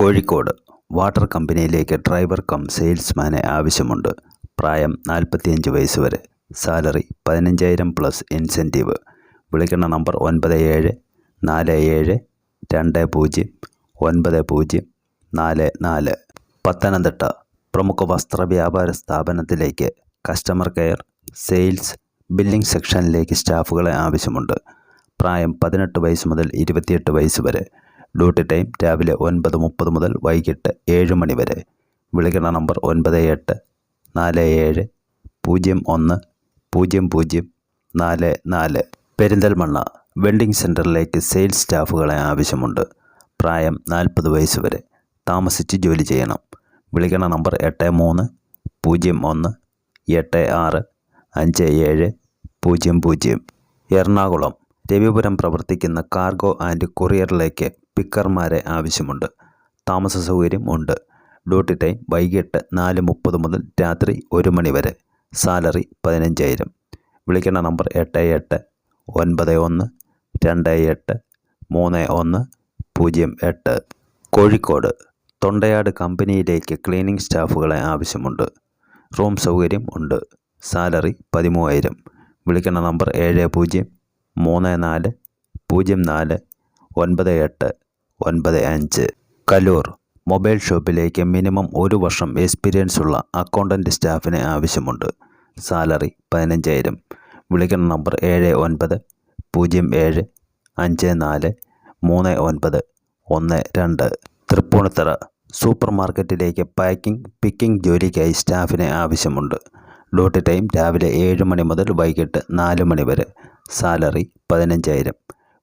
Kozhikode water കമ്പനിയിലേക്ക് driver cum സെയിൽസ്മാനെ ആവശ്യമുണ്ട്. പ്രായം നാൽപ്പത്തിയഞ്ച് വയസ്സ് വരെ. സാലറി പതിനഞ്ചായിരം പ്ലസ് ഇൻസെന്റീവ്. വിളിക്കുന്ന നമ്പർ ഒൻപത് ഏഴ് നാല് ഏഴ് രണ്ട് പൂജ്യം ഒൻപത് പൂജ്യം നാല് നാല്. പത്തനംതിട്ട പ്രമുഖ വസ്ത്ര വ്യാപാര സ്ഥാപനത്തിലേക്ക് കസ്റ്റമർ കെയർ സെയിൽസ് ബില്ലിംഗ് സെക്ഷനിലേക്ക് സ്റ്റാഫുകളെ ആവശ്യമുണ്ട്. പ്രായം പതിനെട്ട് വയസ്സ് മുതൽ ഇരുപത്തിയെട്ട് വയസ്സ് വരെ. ഡ്യൂട്ടി ടൈം രാവിലെ ഒൻപത് മുപ്പത് മുതൽ വൈകിട്ട് ഏഴ് മണി വരെ. വിളിക്കുന്ന നമ്പർ ഒൻപത് എട്ട് നാല് ഏഴ് പൂജ്യം ഒന്ന് പൂജ്യം പൂജ്യം നാല് നാല്. പെരിന്തൽമണ്ണ വെൻഡിംഗ് സെന്ററിലേക്ക് സെയിൽസ് സ്റ്റാഫുകളെ ആവശ്യമുണ്ട്. പ്രായം നാൽപ്പത് വയസ്സ് വരെ. താമസിച്ച് ജോലി ചെയ്യണം. വിളിക്കണ നമ്പർ എട്ട് മൂന്ന് പൂജ്യം ഒന്ന് എട്ട് ആറ് അഞ്ച് ഏഴ് പൂജ്യം പൂജ്യം. എറണാകുളം രവിപുരം പ്രവർത്തിക്കുന്ന കാർഗോ ആൻഡ് കൊറിയറിലേക്ക് പിക്കർമാരെ ആവശ്യമുണ്ട്. താമസ സൗകര്യം ഉണ്ട്. ഡ്യൂട്ടി ടൈം വൈകിട്ട് നാല് മുപ്പത് മുതൽ രാത്രി ഒരു മണി വരെ. സാലറി പതിനഞ്ചായിരം. വിളിക്കേണ്ട നമ്പർ എട്ട് എട്ട് ഒൻപത് ഒന്ന് രണ്ട് എട്ട് മൂന്ന് ഒന്ന് പൂജ്യം എട്ട്. കോഴിക്കോട് തൊണ്ടയാട് കമ്പനിയിലേക്ക് ക്ലീനിംഗ് സ്റ്റാഫുകളെ ആവശ്യമുണ്ട്. റൂം സൗകര്യം ഉണ്ട്. സാലറി പതിമൂവായിരം. വിളിക്കേണ്ട നമ്പർ ഏഴ് പൂജ്യം മൂന്ന് നാല് പൂജ്യം നാല് ഒൻപത് എട്ട് ഒൻപത് അഞ്ച്. കലൂർ മൊബൈൽ ഷോപ്പിലേക്ക് മിനിമം ഒരു വർഷം എക്സ്പീരിയൻസ് ഉള്ള അക്കൗണ്ടന്റ് സ്റ്റാഫിനെ ആവശ്യമുണ്ട്. സാലറി പതിനഞ്ചായിരം. വിളിക്കുന്ന നമ്പർ ഏഴ് ഒൻപത് പൂജ്യം ഏഴ് അഞ്ച് നാല് മൂന്ന് ഒൻപത് ഒന്ന് രണ്ട്. തൃപ്പൂണിത്തറ സൂപ്പർ മാർക്കറ്റിലേക്ക് പാക്കിംഗ് പിക്കിംഗ് ജോലിക്കായി സ്റ്റാഫിനെ ആവശ്യമുണ്ട്. ഡ്യൂട്ടി ടൈം രാവിലെ ഏഴ് മണി മുതൽ വൈകിട്ട് നാല് മണി വരെ. സാലറി പതിനഞ്ചായിരം.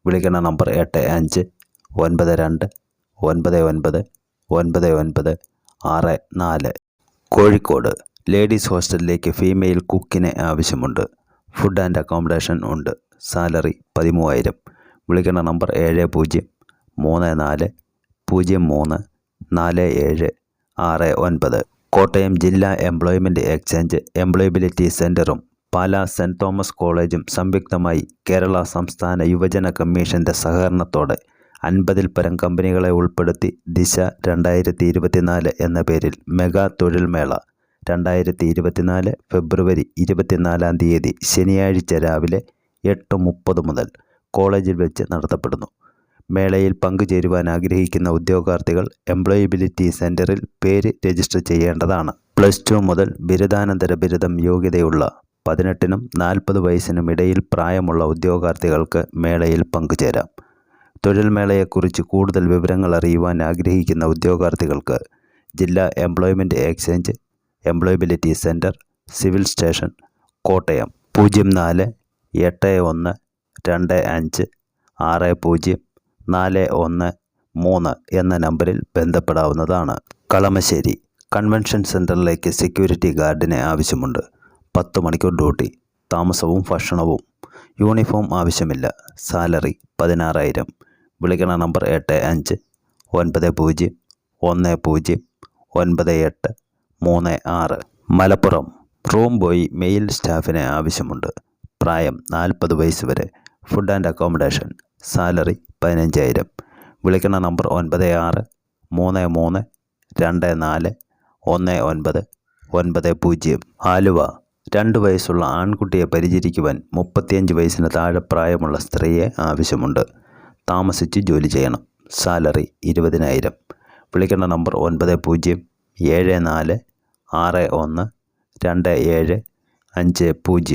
വിളിക്കുന്ന നമ്പർ എട്ട് അഞ്ച് ഒൻപത് രണ്ട് ഒൻപത് ഒൻപത് ഒൻപത് ഒൻപത് ആറ് നാല്. കോഴിക്കോട് ലേഡീസ് ഹോസ്റ്റലിലേക്ക് ഫീമെയിൽ കുക്കിനെ ആവശ്യമുണ്ട്. ഫുഡ് ആൻഡ് അക്കോമഡേഷൻ ഉണ്ട്. സാലറി പതിമൂവായിരം. വിളിക്കുന്ന നമ്പർ ഏഴ് പൂജ്യം മൂന്ന് നാല് പൂജ്യം മൂന്ന് നാല് ഏഴ് ആറ് ഒൻപത്. കോട്ടയം ജില്ലാ എംപ്ലോയ്മെന്റ് എക്സ്ചേഞ്ച് എംപ്ലോയബിലിറ്റി സെന്ററും പാലാ സെന്റ് തോമസ് കോളേജും സംയുക്തമായി കേരള സംസ്ഥാന യുവജന കമ്മീഷന്റെ സഹകരണത്തോടെ അൻപതിൽ പരം കമ്പനികളെ ഉൾപ്പെടുത്തി ദിശ രണ്ടായിരത്തി ഇരുപത്തിനാല് എന്ന പേരിൽ മെഗാ തൊഴിൽമേള രണ്ടായിരത്തി ഇരുപത്തിനാല് ഫെബ്രുവരി ഇരുപത്തിനാലാം തീയതി ശനിയാഴ്ച രാവിലെ എട്ട് മുപ്പത് മുതൽ കോളേജിൽ വെച്ച് നടത്തപ്പെടുന്നു. മേളയിൽ പങ്കുചേരുവാൻ ആഗ്രഹിക്കുന്ന ഉദ്യോഗാർത്ഥികൾ എംപ്ലോയബിലിറ്റി സെന്ററിൽ പേര് രജിസ്റ്റർ ചെയ്യേണ്ടതാണ്. പ്ലസ് ടു മുതൽ ബിരുദാനന്തര ബിരുദം യോഗ്യതയുള്ള പതിനെട്ടിനും നാൽപ്പത് വയസ്സിനും ഇടയിൽ പ്രായമുള്ള ഉദ്യോഗാർത്ഥികൾക്ക് മേളയിൽ പങ്കുചേരാം. തൊഴിൽ മേളയെക്കുറിച്ച് കൂടുതൽ വിവരങ്ങൾ അറിയുവാൻ ആഗ്രഹിക്കുന്ന ഉദ്യോഗാർത്ഥികൾക്ക് ജില്ലാ employment exchange employability centre civil station Kottayam. പൂജ്യം നാല് എട്ട് ഒന്ന് രണ്ട് അഞ്ച് ആറ് പൂജ്യം നാല് ഒന്ന് മൂന്ന് എന്ന നമ്പറിൽ ബന്ധപ്പെടാവുന്നതാണ്. കളമശ്ശേരി കൺവെൻഷൻ സെന്ററിലേക്ക് സെക്യൂരിറ്റി ഗാർഡിനെ ആവശ്യമുണ്ട്. പത്ത് മണിക്കൂർ ഡ്യൂട്ടി താമസവും ഭക്ഷണവും യൂണിഫോം ആവശ്യമില്ല. സാലറി പതിനാറായിരം. വിളിക്കണ നമ്പർ എട്ട് അഞ്ച് ഒൻപത് പൂജ്യം ഒന്ന് പൂജ്യം ഒൻപത് എട്ട് മൂന്ന് ആറ്. മലപ്പുറം റൂം ബോയ് മെയിൽ സ്റ്റാഫിന് ആവശ്യമുണ്ട്. പ്രായം നാൽപ്പത് വയസ്സ് വരെ. Food and accommodation. സാലറി പതിനഞ്ചായിരം. വിളിക്കണ നമ്പർ ഒൻപത് ആറ് മൂന്ന് മൂന്ന് രണ്ട് നാല് ഒന്ന് ഒൻപത് ഒൻപത് പൂജ്യം. ആലുവ. രണ്ട് വയസ്സുള്ള ആൺകുട്ടിയെ പരിചരിക്കുവാൻ മുപ്പത്തിയഞ്ച് വയസ്സിന് താഴെ പ്രായമുള്ള സ്ത്രീയെ ആവശ്യമുണ്ട്. താമസിച്ച് ജോലി ചെയ്യണം. സാലറി ഇരുപതിനായിരം. വിളിക്കേണ്ട നമ്പർ ഒൻപത് പൂജ്യം ഏഴ് നാല് ആറ് ഒന്ന് രണ്ട് ഏഴ് അഞ്ച് പൂജ്യം.